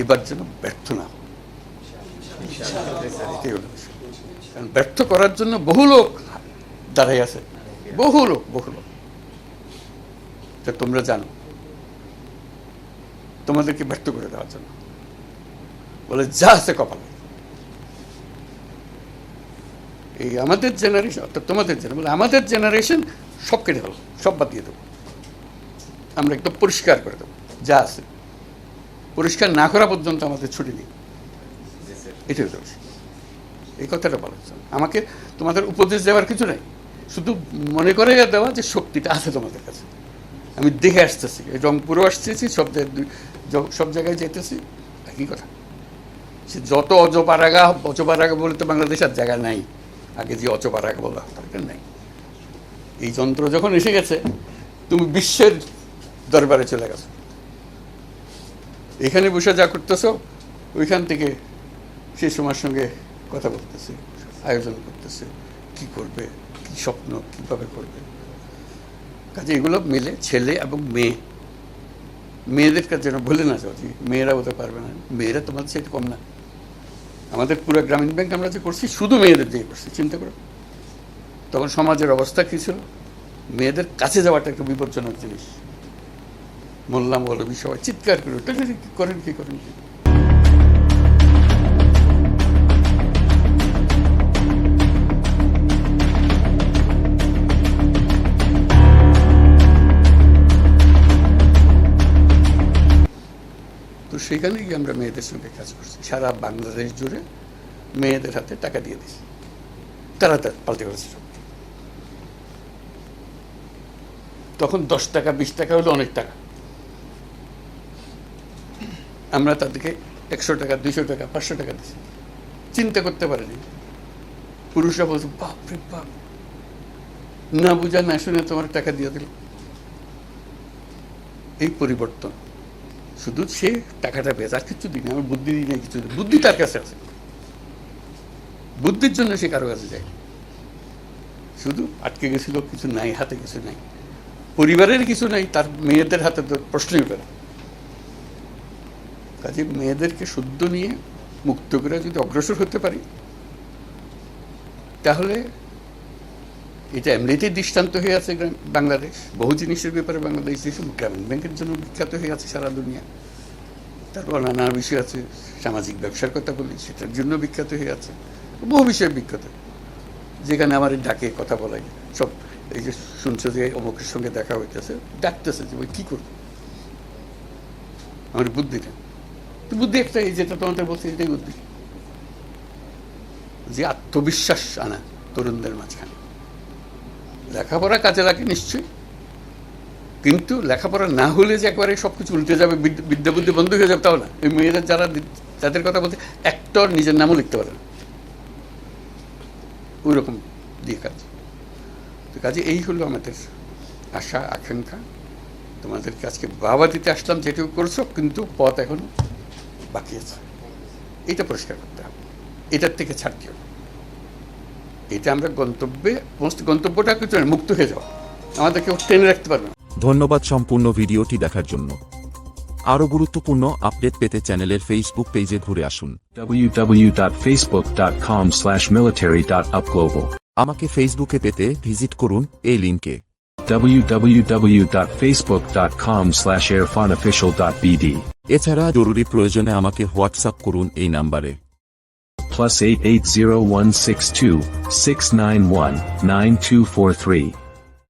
এবার যেন ব্যর্থ না হলো। কারণ ব্যর্থ করার জন্য বহু লোক দাঁড়াই আছে। বহু লোক বহু লোক। তা তোমরা জানো। তোমাদেরকে ব্যর্থ করে দেওয়ার জন্য। বলে, যা আছে কপালে। এই আমাদের জেনারেশন অর্থাৎ তোমাদের জেনারেশন বলে, আমাদের জেনারেশন সব কেটে ফেলো, সব বাদ দিয়ে দেবো। আমরা একদম পরিষ্কার করে দেবো। যা আছে। পরিষ্কার না করা পর্যন্ত আমাদের ছুটি নেই। এটাই বিষয়। এই কথাটা বলার জন্য। আমাকে তোমাদের উপদেশ দেওয়ার কিছু নাই। শুধু মনে করে দেওয়া যে শক্তিটা আছে তোমাদের কাছে। আমি দেখে আসতেছি। রংপুরেও আসতেছি সব জায়গায় সব জায়গায় যেতেছি একই কথা। সে যত অজপারাগা অজপারাগা বলে তো বাংলাদেশ আর জায়গা নাই। আগে যে অচপারাগা বলা এটা নাই। এই যন্ত্র যখন এসে গেছে তুমি বিশ্বের দরবারে চলে গেছো। এখানে বসে যা করতেছো, ওইখান থেকে সে সময়ের সঙ্গে কথা বলতেছে, আয়োজন করতেছে, কি করবে, কি স্বপ্ন, কীভাবে করবে। কাজে এগুলো মিলে ছেলে এবং মেয়ে। মেয়েদের কাছে যেন ভুলে না যাও যে মেয়েরা হতে পারবে না। মেয়েরা তোমাদের সেটা কম না। আমাদের পুরো গ্রামীণ ব্যাংক আমরা যে করছি, শুধু মেয়েদের দিয়ে করছি, চিন্তা করো। তখন সমাজের অবস্থা কী ছিল? মেয়েদের কাছে যাওয়াটা একটা বিপজ্জনক জিনিস। মোল্লা মৌলবী সবাই চিৎকার করে "কি করেন কি করেন? তো সেখানে গিয়ে আমরা মেয়েদের সঙ্গে কাজ করছি। সারা বাংলাদেশ জুড়ে মেয়েদের হাতে টাকা দিয়ে দিয়েছি তারা তার পাল্টে করেছে তখন দশ টাকা, বিশ টাকা হলো অনেক টাকা। আমরা তাদেরকে একশো টাকা, দুইশো টাকা, পাঁচশো টাকা দিচ্ছি চিন্তা করতে পারিনি। পুরুষরা বলছে বাপ রে বাপ! না বুঝা, না শুনে তোমার টাকা দিয়ে দিল এই পরিবর্তন। শুধু সে টাকাটা পেয়েছে আর কিছু দিন আমার বুদ্ধি দিই নাই কিছু বুদ্ধি তার কাছে আছে। বুদ্ধির জন্য সে কারও কাছে যায় শুধু আটকে গেছিল, কিছু নাই, হাতে কিছু নাই। পরিবারের কিছু নাই, তার মেয়েদের হাতে তো প্রশ্নই করে কাজে মেয়েদেরকে শুদ্ধ নিয়ে মুক্ত করে যদি অগ্রসর হতে পারি, তাহলে এটা এমনিতেই দৃষ্টান্ত হয়ে আছে বাংলাদেশ। বহু জিনিসের ব্যাপারে বাংলাদেশ গ্রামীণ ব্যাংকের জন্য বিখ্যাত হয়ে আছে সারা দুনিয়া। তারপর নানা বিষয় আছে, সামাজিক ব্যবসার কথা বলি, সেটার জন্য বিখ্যাত হয়ে আছে। বহু বিষয়ে বিখ্যাত। যেখানে আমার ডাকে কথা বলাই, সব এই যে শুনছো যে অমুকের সঙ্গে দেখা হইতেছে, ডাকতেছে যে, ওই কী করব? আমার বুদ্ধিটা বুদ্ধি যেটা তোমাদের বলছি এটাই যে আত্মবিশ্বাস আনা তরুণদের মাঝখানে। লেখাপড়া কাজে লাগে নিশ্চয়ই। কিন্তু লেখাপড়া না হলে যে একবারে সব কিছু উল্টে যাবে বিদ্যা- বুদ্ধি বন্ধ হয়ে যাবে, তাও না। এই মেয়েরা যারা যাদের কথা বলছে একটা নিজের নামও লিখতে পারে না। ওই রকম দিয়ে কাজ। তো কাজে এই হলো আমাদের আশা, আকাঙ্ক্ষা। তোমাদেরকে আজকে বাবা দিতে আসলাম, যেটুকু করছ, কিন্তু পথ এখন বাকি আছে। এটা পরিষ্কার করতে হবে। এটার থেকে ছাড় দিও না। এটা আমরা গন্তব্যে সমস্ত গন্তব্যটা কিছু মুক্ত হয়ে যাওয়া। আমাদের কেউ টেনে রাখতে পারবে ধন্যবাদ সম্পূর্ণ ভিডিওটি দেখার জন্য। আরও গুরুত্বপূর্ণ আপডেট পেতে চ্যানেলের ফেসবুক পেজে ঘুরে আসুন। www.facebook.com slash military.upglobal আমাকে ফেসবুকে পেতে ভিজিট করুন এই লিঙ্কে। www.facebook.com slash airfonofficial.bd এছাড়া জরুরি প্রয়োজনে আমাকে হোয়াটসঅ্যাপ করুন এই নাম্বারে। Plus 880162 691 9243